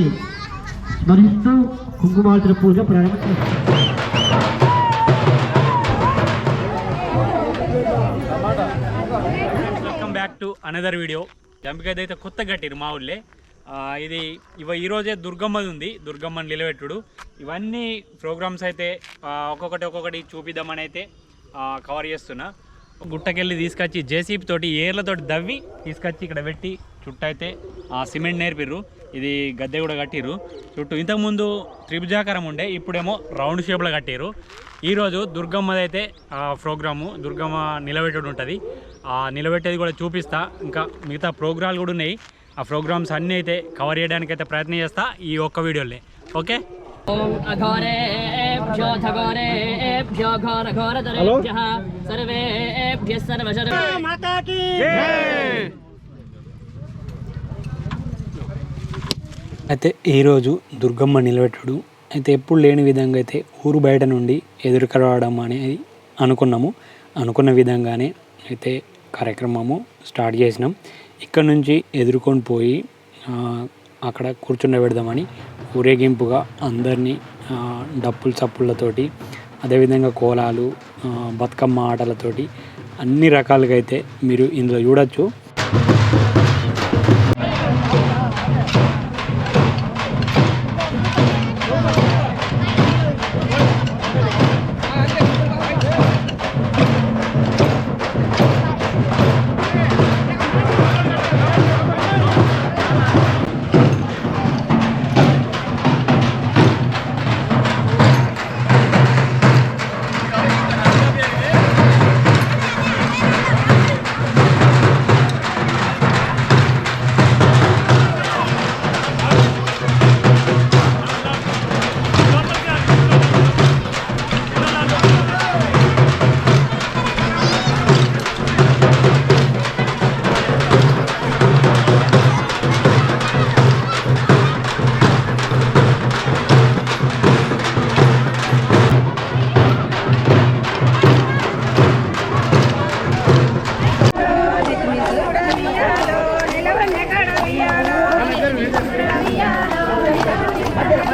లక్ష్మీ స్మరిస్తూ కుంకుమార్చన పూజ ప్రారంభించారు welcome back to another video జంపికైతే అయితే కొత్త కట్టిరు మా ఊళ్ళే. ఇది ఇవ ఈరోజే దుర్గమ్మది ఉంది. దుర్గమ్మని నిలబెట్టుడు. ఇవన్నీ ప్రోగ్రామ్స్ అయితే ఒక్కొక్కటి ఒక్కొక్కటి చూపిద్దామని అయితే కవర్ చేస్తున్నా. గుట్టకెళ్ళి తీసుకొచ్చి జేసీబీ తోటి ఏర్లతోటి దవ్వి తీసుకొచ్చి ఇక్కడ పెట్టి చుట్టూ అయితే సిమెంట్ నేర్పిర్రు. ఇది గద్దె కూడా కట్టిరు చుట్టూ ఇంతకుముందు త్రిభుజాకరం ఉండే ఇప్పుడేమో రౌండ్ షేప్లో కట్టిరు ఈరోజు దుర్గమ్మది అయితే ప్రోగ్రాము దుర్గమ్మ నిలబెట్టడం ఉంటుంది. ఆ నిలబెట్టేది కూడా చూపిస్తా. ఇంకా మిగతా ప్రోగ్రాలు కూడా ఉన్నాయి. ఆ ప్రోగ్రామ్స్ అన్నీ అయితే కవర్ చేయడానికి అయితే ప్రయత్నం చేస్తా ఈ ఒక్క వీడియోలే ఓకే? ఓం అయితే ఈరోజు దుర్గమ్మ నిలబెట్టుడు. అయితే ఎప్పుడు లేని విధంగా అయితే ఊరు బయట నుండి ఎదురుకరవడం అనేది అనుకున్నాము. అనుకున్న విధంగానే అయితే కార్యక్రమము స్టార్ట్ చేసినాం. ఇక్కడ నుంచి ఎదుర్కొని పోయి అక్కడ కూర్చుండబెడదామని ఊరేగింపుగా అందరినీ డప్పులు డప్పుల చప్పుళ్ళతోటి అదేవిధంగా కోలాలు బతుకమ్మ ఆటలతోటి అన్ని రకాలుగా అయితే మీరు ఇందులో చూడొచ్చు.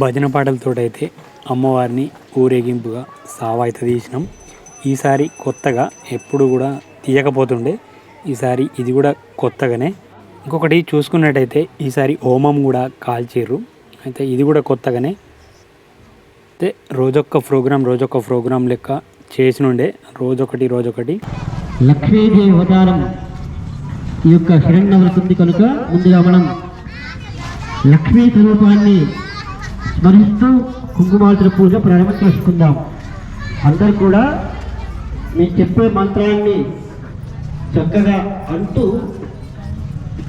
భజన పాటలతోటైతే అమ్మవారిని ఊరేగింపుగా సావాయిత తీసినాం. ఈసారి కొత్తగా ఎప్పుడు కూడా తీయకపోతుండే. ఈసారి ఇది కూడా కొత్తగానే. ఇంకొకటి చూసుకున్నట్టయితే ఈసారి హోమం కూడా కాల్చేరు అయితే ఇది కూడా కొత్తగానే. అయితే రోజొక్క ప్రోగ్రాం రోజొక్క ప్రోగ్రాం లెక్క చేసినుండే. రోజొకటి రోజొకటి. లక్ష్మీదేవి అవతారం ఈ యొక్క హిరణ్యవృతుంది కనుక ముందుగా మనం లక్ష్మీ స్వరూపాన్ని స్మరిస్తూ కుంకుమార్చన పూజ ప్రారంభం చేసుకుందాం. అందరు కూడా మీరు చెప్పే మంత్రాన్ని చక్కగా అంటూ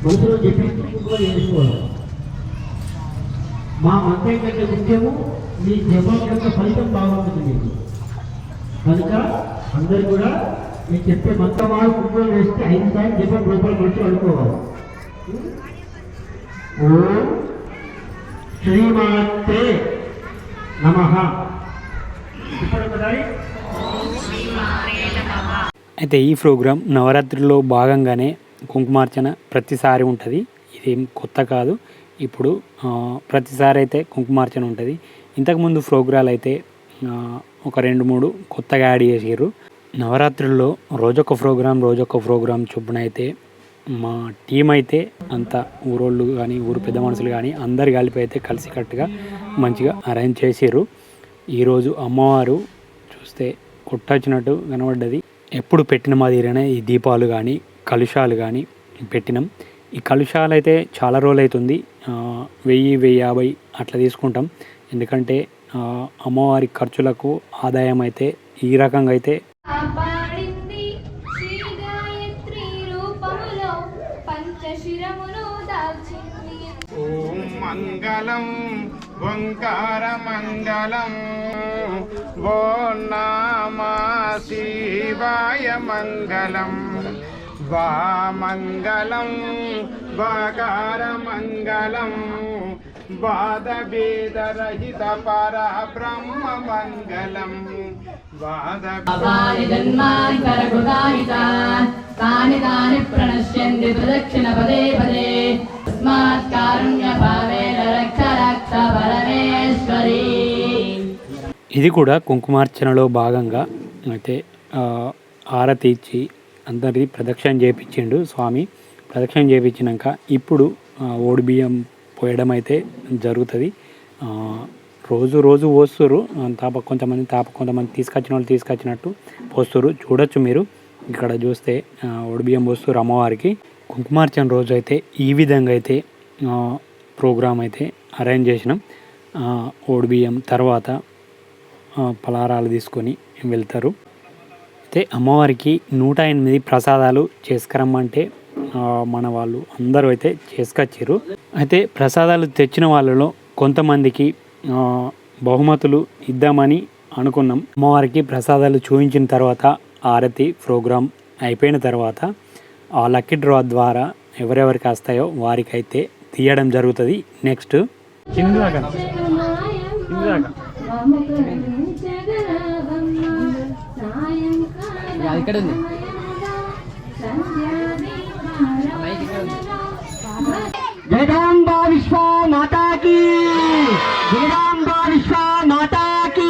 మనసులో చెప్పి కుంకుమ చేసుకోవాలి మా మంత్రం కంటే ముఖ్యము మీ జపం యొక్క ఫలితం బాగుంటుంది మీకు. కనుక అందరు కూడా మీరు చెప్పే మంత్రమాలు కుంకుమ వేస్తే ఐదు సార్లు జపం రూపాయలు మంచి అనుకోవాలి. ఓ శ్రీమాత్రే నమ. అయితే ఈ ప్రోగ్రాం నవరాత్రిలో భాగంగానే కుంకుమార్చన ప్రతిసారి ఉంటుంది. ఇదేం కొత్త కాదు. ఇప్పుడు ప్రతిసారి అయితే కుంకుమార్చన ఉంటుంది. ఇంతకుముందు ప్రోగ్రాలు అయితే ఒక రెండు మూడు కొత్తగా యాడ్ చేసారు నవరాత్రుల్లో రోజొక ప్రోగ్రాం రోజొక ప్రోగ్రాం చొప్పున అయితే మా టీం అయితే అంతా ఊరోళ్ళు కానీ ఊరు పెద్ద మనుషులు కానీ అందరు కలిపి అయితే కలిసికట్టుగా మంచిగా అరేంజ్ చేసారు ఈరోజు అమ్మవారు చూస్తే కొట్టొచ్చినట్టు కనబడ్డది. ఎప్పుడు పెట్టిన మాదిరిగానే ఈ దీపాలు కానీ కలుషాలు కానీ పెట్టినాం. ఈ కలుషాలు అయితే చాలా రోజులు అవుతుంది వెయ్యి వెయ్యి యాభై అట్లా తీసుకుంటాం. ఎందుకంటే అమ్మవారి ఖర్చులకు ఆదాయం అయితే ఈ రకంగా అయితే ஓங்காரமங்கலம் ஓ நாமா சிவாய மங்கலம். வாமங்கலம் வாகாரமங்கலம் வாதபேதரகித பரபிரம்ம மங்கலம். வாதாनि ஜன்மாनि करकृतानि तानि तानि प्रणश्यन्ति प्रदक्षिणपदे ఇది కూడా కుంకుమార్చనలో భాగంగా అయితే ఆరతి ఇచ్చి అందరిది ప్రదక్షిణ చేయించిండు స్వామి. ప్రదక్షిణ చేయించినాక ఇప్పుడు ఓడి బియ్యం పోయడం అయితే జరుగుతుంది. రోజు రోజు పోస్తురు తాప కొంతమంది తాప కొంతమంది తీసుకొచ్చిన వాళ్ళు తీసుకొచ్చినట్టు పోస్తురు చూడొచ్చు మీరు. ఇక్కడ చూస్తే ఆ, ఓడి బియ్యం పోస్తురు అమ్మవారికి. కుంకుమార్చన రోజు అయితే ఈ విధంగా అయితే ప్రోగ్రామ్ అయితే అరేంజ్ చేసినాం. ఆ, ఓడి బియ్యం తర్వాత పలహారాలు తీసుకొని వెళ్తారు. అయితే అమ్మవారికి నూట ఎనిమిది ప్రసాదాలు చేసుకురమ్మంటే మన వాళ్ళు అందరూ అయితే చేసుకొచ్చారు. అయితే ప్రసాదాలు తెచ్చిన వాళ్ళలో కొంతమందికి బహుమతులు ఇద్దామని అనుకున్నాం. అమ్మవారికి ప్రసాదాలు చూపించిన తర్వాత ఆరతి ప్రోగ్రాం అయిపోయిన తర్వాత ఆ లక్కీ డ్రా ద్వారా ఎవరెవరికి వస్తాయో వారికైతే తీయడం జరుగుతుంది. నెక్స్ట్. ఇక్కడ ఉంది జగదాంబా విశ్వ మాతాకి జగదాంబా విశ్వ మాతాకి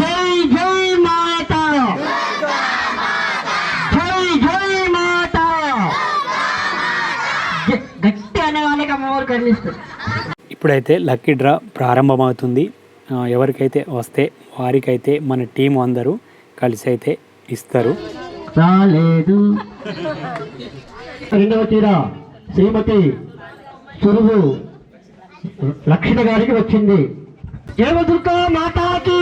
జై జై మాత జై జై మాత. గ- గట్టి అనే వాళ్ళకి అమ్మవారు కరుణిస్తారు ఇప్పుడైతే లక్కీ డ్రా ప్రారంభమవుతుంది. ఎవరికైతే వస్తే వారికైతే మన టీం అందరూ కలిసి అయితే ఇస్తారు. రాలేదు. రెండవ తీర శ్రీమతి సురువు లక్షణ గారికి వచ్చింది. ఏమ దుర్గా మాతాకి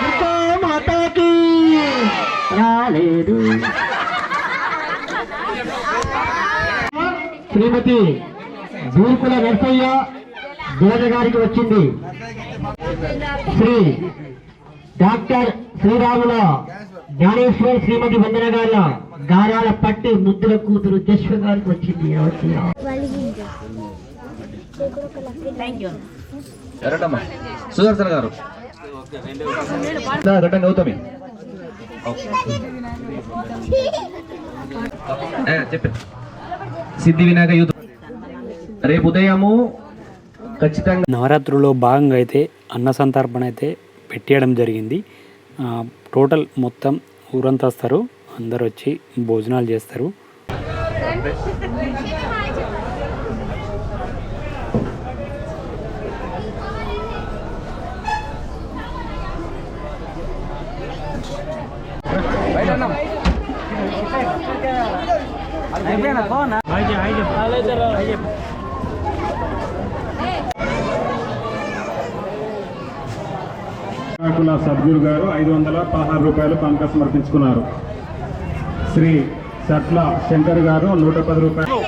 దుర్గా మాతాకి. రాలేదు. శ్రీమతి దూర్కుల నర్సయ్య దేవ గారికి వచ్చింది. శ్రీ డాక్టర్ శ్రీరాముల జ్ఞానేశ్వర్ శ్రీమతి వందన గారి గారాల పట్టి ముద్దుల కూతురు జశ్వ గారికి వచ్చింది సుదర్శన్ గారు. గౌతమి. ఏ, చెప్పు. సిద్ధి వినాయక యూత్. రేపు ఉదయము ఖచ్చితంగా నవరాత్రుల్లో భాగంగా అయితే అన్న సంతర్పణ అయితే పెట్టేయడం జరిగింది. ఆ, టోటల్ మొత్తం ఊరంతా వస్తారు అందరు వచ్చి భోజనాలు చేస్తారు కాకుల సద్గురు గారు ఐదు వందల పదహారు రూపాయలు పంక సమర్పించుకున్నారు. శ్రీ సట్ల శంకర్ గారు నూట పది రూపాయలు.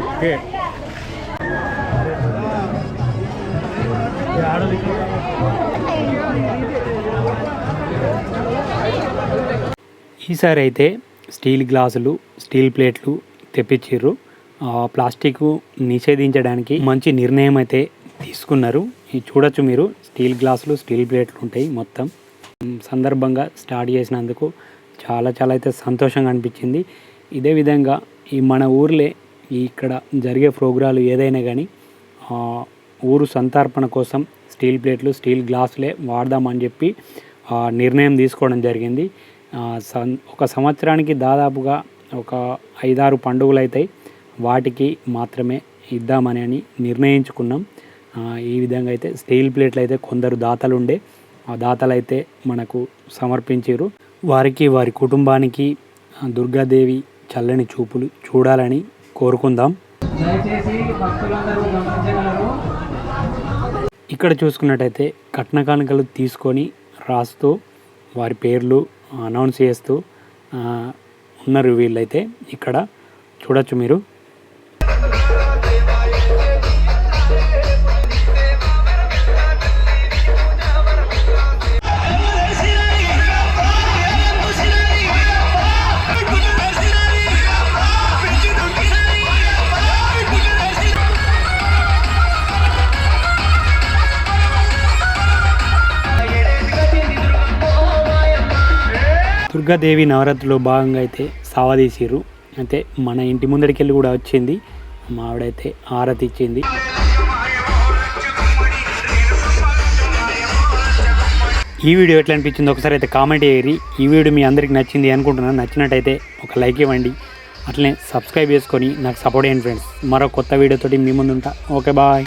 ఓకే. ఈసారి అయితే స్టీల్ గ్లాసులు స్టీల్ ప్లేట్లు తెప్పించారు ప్లాస్టిక్ నిషేధించడానికి మంచి నిర్ణయం అయితే తీసుకున్నారు. ఇది చూడొచ్చు మీరు స్టీల్ గ్లాసులు స్టీల్ ప్లేట్లు ఉంటాయి మొత్తం. సందర్భంగా స్టార్ట్ చేసినందుకు చాలా చాలా అయితే సంతోషంగా అనిపించింది. ఇదే విధంగా ఈ మన ఊర్లే ఇక్కడ జరిగే ప్రోగ్రాలు ఏదైనా కానీ ఊరు సంతర్పణ కోసం స్టీల్ ప్లేట్లు స్టీల్ గ్లాసులే వాడదామని చెప్పి నిర్ణయం తీసుకోవడం జరిగింది. ఒక సంవత్సరానికి దాదాపుగా ఒక ఐదారు పండుగలు అవుతాయి వాటికి మాత్రమే ఇద్దామని అని నిర్ణయించుకున్నాం. ఈ విధంగా అయితే స్టీల్ ప్లేట్లు అయితే కొందరు దాతలు ఉండే ఆ దాతలు అయితే మనకు సమర్పించారు వారికి వారి కుటుంబానికి దుర్గాదేవి చల్లని చూపులు చూడాలని కోరుకుందాం. ఇక్కడ చూసుకున్నట్టయితే కట్న కానుకలు తీసుకొని రాస్తూ వారి పేర్లు అనౌన్స్ చేస్తూ ఉన్నారు వీళ్ళైతే ఇక్కడ. చూడొచ్చు మీరు. దుర్గాదేవి నవరాత్రిలో భాగంగా అయితే సావదీసిర్రు అయితే మన ఇంటి ముందరికి వెళ్ళి కూడా వచ్చింది. మా ఆవిడైతే ఆరతి ఇచ్చింది. ఈ వీడియో ఎట్లా అనిపించింది ఒకసారి అయితే కామెంట్ చేయరి ఈ వీడియో మీ అందరికి నచ్చింది అనుకుంటున్నాను. నచ్చినట్టయితే ఒక లైక్ ఇవ్వండి. అట్లనే సబ్స్క్రైబ్ చేసుకొని నాకు సపోర్ట్ చేయండి ఫ్రెండ్స్. మరో కొత్త వీడియోతోటి మీ ముందు ఉంటా ఓకే బాయ్.